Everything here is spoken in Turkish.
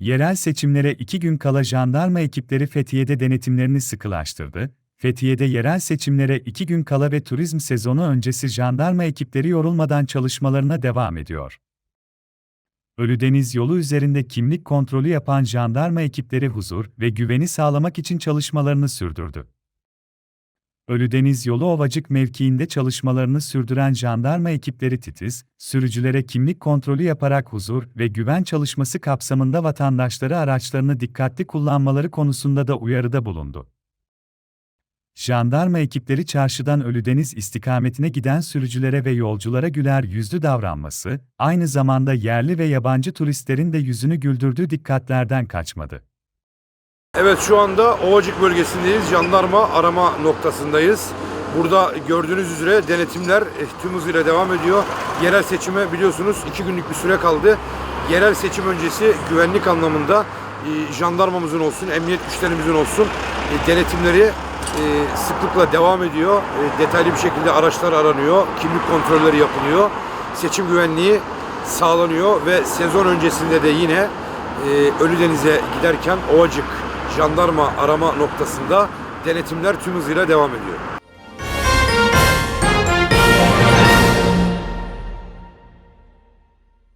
Yerel seçimlere iki gün kala jandarma ekipleri Fethiye'de denetimlerini sıkılaştırdı. Fethiye'de yerel seçimlere iki gün kala ve turizm sezonu öncesi jandarma ekipleri yorulmadan çalışmalarına devam ediyor. Ölüdeniz yolu üzerinde kimlik kontrolü yapan jandarma ekipleri huzur ve güveni sağlamak için çalışmalarını sürdürdü. Ölüdeniz yolu Ovacık mevkiinde çalışmalarını sürdüren jandarma ekipleri titiz, sürücülere kimlik kontrolü yaparak huzur ve güven çalışması kapsamında vatandaşları araçlarını dikkatli kullanmaları konusunda da uyarıda bulundu. Jandarma ekipleri çarşıdan Ölüdeniz istikametine giden sürücülere ve yolculara güler yüzlü davranması, aynı zamanda yerli ve yabancı turistlerin de yüzünü güldürdüğü dikkatlerden kaçmadı. Evet şu anda Ovacık bölgesindeyiz. Jandarma arama noktasındayız. Burada gördüğünüz üzere denetimler eh, tüm hızıyla devam ediyor. Yerel seçime biliyorsunuz iki günlük bir süre kaldı. Yerel seçim öncesi güvenlik anlamında e, jandarmamızın olsun, emniyet güçlerimizin olsun e, denetimleri sıklıkla devam ediyor. Detaylı bir şekilde araçlar aranıyor, kimlik kontrolleri yapılıyor. Seçim güvenliği sağlanıyor ve sezon öncesinde de yine Ölüdeniz'e giderken Ovacık jandarma arama noktasında denetimler tüm hızıyla devam ediyor.